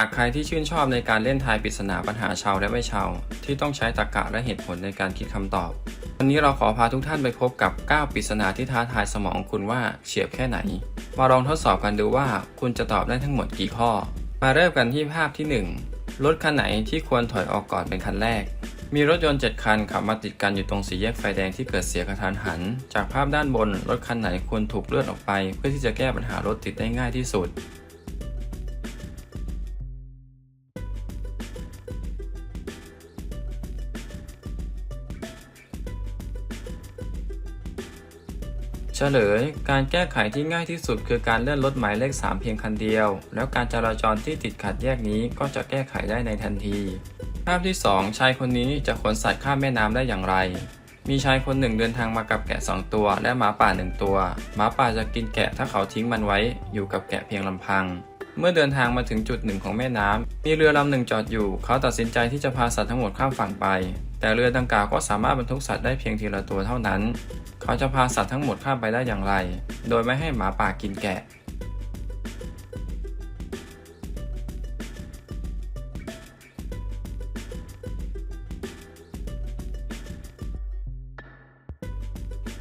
หากใครที่ชื่นชอบในการเล่นทายปริศนาปัญหาชาวและไม่ชาวที่ต้องใช้ตรรกะและเหตุผลในการคิดคำตอบ วันนี้เราขอพาทุกท่านไปพบกับ 9 ปริศนาที่ท้าทายสมองคุณว่าเฉียบแค่ไหน มาลองทดสอบกันดูว่าคุณจะตอบได้ทั้งหมดกี่ข้อ มาเริ่มกันที่ภาพที่ 1 รถคันไหนที่ควรถอยออกก่อนเป็นคันแรก มีรถยนต์ 7 คันขับมาติดกันอยู่ตรงสี่แยกไฟแดงที่เกิดเสียกระทันหัน จากภาพด้านบนรถคันไหนควรถูกเลื่อนออกไป เพื่อที่จะแก้ปัญหารถติดได้ง่ายที่สุด เฉลย การแก้ไขที่ง่ายที่สุดคือการเลื่อนรถหมายเลข 3 เพียงคันเดียว แล้วการจราจรที่ติดขัดแยกนี้ก็จะแก้ไขได้ในทันที ภาพที่ 2 ชายคนนี้จะขนสัตว์ข้ามแม่น้ำได้อย่างไร มีชายคนหนึ่งเดินทางมากับแกะ 2 ตัว และหมาป่า 1 ตัว หมาป่าจะกินแกะถ้าเขาทิ้งมันไว้ อยู่กับแกะเพียงลำพัง เมื่อเดินทางมาถึงจุดหนึ่งของแม่น้ำมีเรือลำหนึ่งจอดอยู่ เขาตัดสินใจที่จะพาสัตว์ทั้งหมดข้ามฝั่งไป แต่เรือดังกล่าวก็สามารถบรรทุกสัตว์ได้เพียงทีละตัวเท่านั้น เขาจะพาสัตว์ทั้งหมดข้ามไปได้อย่างไร โดยไม่ให้หมาป่ากินแกะ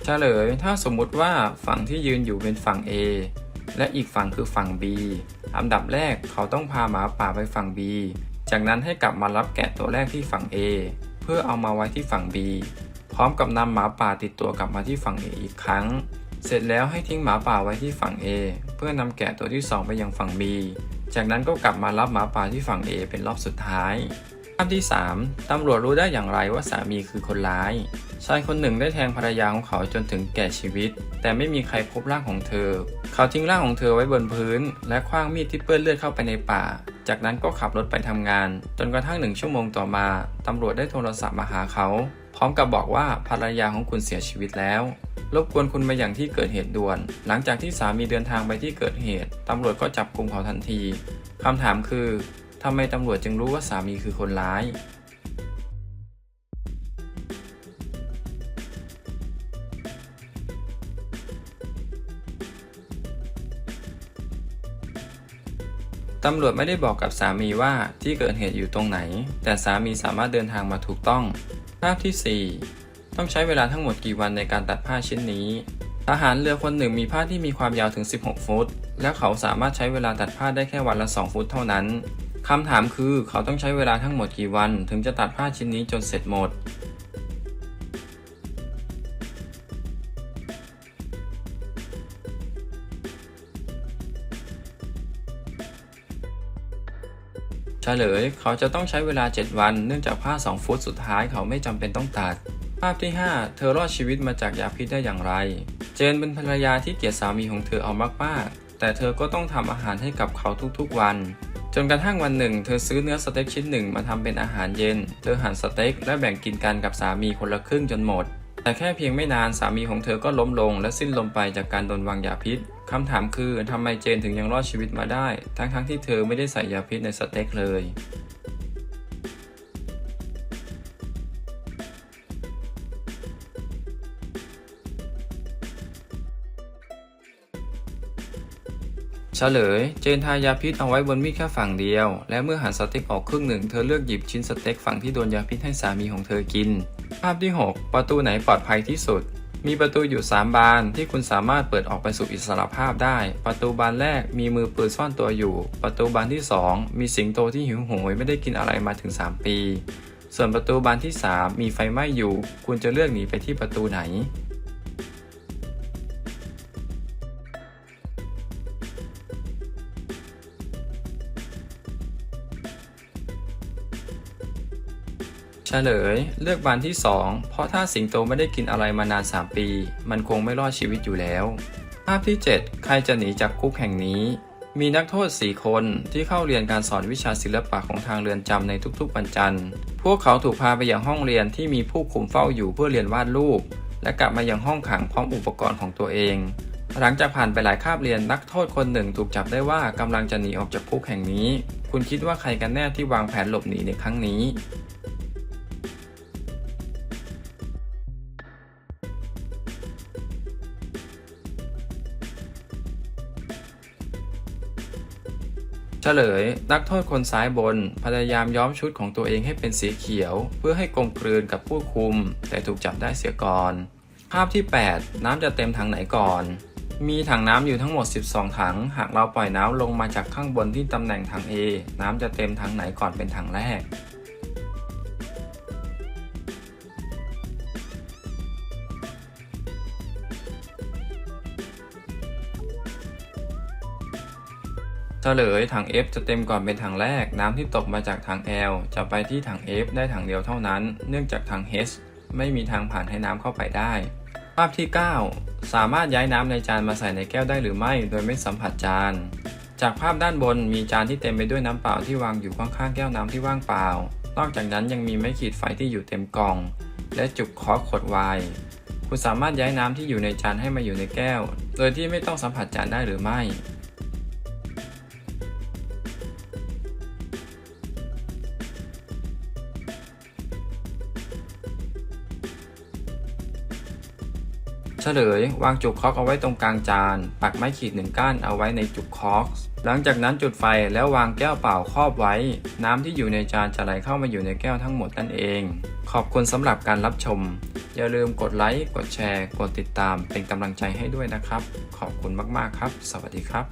เฉลย ถ้าสมมุติว่าฝั่งที่ยืนอยู่เป็นฝั่ง A และอีกฝั่งคือฝั่ง B อันดับแรกเขาต้องพาหมาป่าไปฝั่ง B จากนั้นให้กลับมารับแกะตัวแรกที่ฝั่ง A เพื่อเอามาไว้ที่ฝั่ง B พร้อมกับนำหมาป่าติดตัวกลับมาที่ฝั่ง A อีกครั้ง เสร็จแล้วให้ทิ้งหมาป่าไว้ที่ฝั่ง A เพื่อนำแกะตัวที่ 2 ไปยังฝั่ง B จากนั้นก็กลับมารับหมาป่าที่ฝั่ง A เป็นรอบสุดท้าย ภาพที่ 3 ตำรวจรู้ได้อย่างไรว่าสามีคือคนร้าย ชายคนหนึ่งได้แทงภรรยาของเขาจนถึงแก่ชีวิต แต่ไม่มีใครพบร่างของเธอ เขาทิ้งร่างของเธอไว้บนพื้น และคว้างมีดที่เปื้อนเลือดเข้าไปในป่า จากนั้นก็ขับรถไปทำงาน จนกระทั่งหนึ่งชั่วโมงต่อมา ตำรวจได้โทรศัพท์มาหาเขา พร้อมกับบอกว่าภรรยาของคุณเสียชีวิตแล้วรบกวนคุณมาอย่างที่เกิดเหตุด่วน หลังจากที่สามีเดินทางไปที่เกิดเหตุ ตำรวจก็จับกลุ่มเขาทันที คำถามคือำไมตำรวจจึงรู้ว่าสามีคือคนร้าย ตำรวจไม่ได้บอกกับสามีว่าที่เกิดเหตุอยู่ตรงไหน แต่สามีสามารถเดินทางมาถูกต้อง ภาพที่ 4 ต้องใช้เวลาทั้งหมดกี่วันในการตัดผ้าชิ้นนี้ทหารเรือคนหนึ่งมีผ้าที่มีความยาวถึง 16 ฟุต และเขาสามารถใช้เวลาตัดผ้าได้แค่วันละ 2 ฟุตเท่านั้น คำถามคือเขาต้องใช้เวลาทั้งหมดกี่วัน ถึงจะตัดผ้าชิ้นนี้จนเสร็จหมด เฉลย เขาจะต้องใช้เวลา 7 วัน เนื่องจากผ้า 2 ฟุตสุดท้ายเขาไม่จำเป็นต้องตัด ภาพที่ 5 เธอรอดชีวิตมาจากยาพิษได้อย่างไร เจนเป็นภรรยาที่เกลียดสามีของเธอเอามากๆแต่เธอก็ต้องทำอาหารให้กับเขาทุกๆวัน จนกระทั่งวันหนึ่ง เธอซื้อเนื้อสเต็กชิ้นหนึ่งมาทำเป็นอาหารเย็น เธอหั่นสเต็กและแบ่งกินกันกับสามีคนละครึ่งจนหมด แต่แค่เพียงไม่นานสามีของเธอก็ล้มลง และสิ้นลมไปจากการโดนวางยาพิษคำถามคือทำไมเจนถึงยังรอดชีวิตมาได้ ทั้งๆที่เธอไม่ได้ใส่ยาพิษในสเต็กเลย เฉลย เจนทายาพิษเอาไว้บนมีดแค่ฝั่งเดียว และเมื่อหั่นสเต็กออกครึ่งหนึ่งเธอเลือกหยิบชิ้นสเต็กฝั่งที่โดนยาพิษให้สามีของเธอกิน ภาพที่ 6 ประตูไหนปลอดภัยที่สุดมีประตูอยู่ 3 บานที่คุณสามารถเปิดออกไปสู่อิสรภาพได้ ประตูบานแรกมีมือปืนซ่อนตัวอยู่ ประตูบานที่ 2 มีสิงโตที่หิวโหยไม่ได้กินอะไรมาถึง 3 ปี ส่วนประตูบานที่ 3 มีไฟไหม้อยู่ คุณจะเลือกหนีไปที่ประตูไหน เฉลย เลือกบานที่ 2 เพราะถ้าสิงโตไม่ได้กินอะไรมานาน 3 ปี มันคงไม่รอดชีวิตอยู่แล้ว ภาพที่ 7 ใครจะหนีจากคุกแห่งนี้ มีนักโทษ 4 คนที่เข้าเรียนการสอนวิชาศิลปะของทางเรือนจำในทุกๆวันจันทร์ พวกเขาถูกพาไปยังห้องเรียนที่มีผู้คุมเฝ้าอยู่เพื่อเรียนวาดรูป และกลับมายังห้องขังพร้อมอุปกรณ์ของตัวเอง หลังจากผ่านไปหลายคาบเรียนนักโทษคนหนึ่งถูกจับได้ว่ากำลังจะหนีออกจากคุกแห่งนี้ คุณคิดว่าใครกันแน่ที่วางแผนหลบหนีในครั้งนี้ ฉฉลย นักโทษคนซ้ายบน พยายามย้อมชุดของตัวเองให้เป็นสีเขียว เพื่อให้กลมกลืนกับผู้คุม แต่ถูกจับได้เสียก่อน ภาพที่ 8 น้ำจะเต็มถังไหนก่อน มีถังน้ำอยู่ทั้งหมด 12 ถัง หากเราปล่อยน้ำลงมาจากข้างบนที่ตำแหน่งถัง A น้ำจะเต็มถังไหนก่อนเป็นถังแรก ฉลยถัง F จะเต็มก่อนเป็นถังแรก น้ำที่ตกมาจากถัง L จะไปที่ถัง F ได้ถังเดียวเท่านั้น เนื่องจากถัง H ไม่มีทางผ่านให้น้ำเข้าไปได้ ภาพที่ 9 สามารถย้ายน้ำในจานมาใส่ในแก้วได้หรือไม่ โดยไม่สัมผัสจาน จากภาพด้านบนมีจานที่เต็มไปด้วยน้ำเปล่าที่วางอยู่ข้างๆแก้วน้ำที่ว่างเปล่า นอกจากนั้นยังมีไม้ขีดไฟที่อยู่เต็มกล่อง และจุกคอขวดไวน์คุณสามารถย้ายน้ำที่อยู่ในจานให้มาอยู่ในแก้ว โดยที่ไม่ต้องสัมผัสจานได้หรือไม่ เฉลยวางจุกคอกเอาไว้ตรงกลางจาน ปักไม้ขีดหนึ่งก้านเอาไว้ในจุกคอกหลังจากนั้นจุดไฟแล้ววางแก้วเปล่าครอบไว้ น้ำที่อยู่ในจานจะไหลเข้ามาอยู่ในแก้วทั้งหมดนั่นเอง ขอบคุณสำหรับการรับชม อย่าลืมกดไลค์กดแชร์ กดติดตามเป็นกำลังใจให้ด้วยนะครับ ขอบคุณมากๆครับ สวัสดีครับ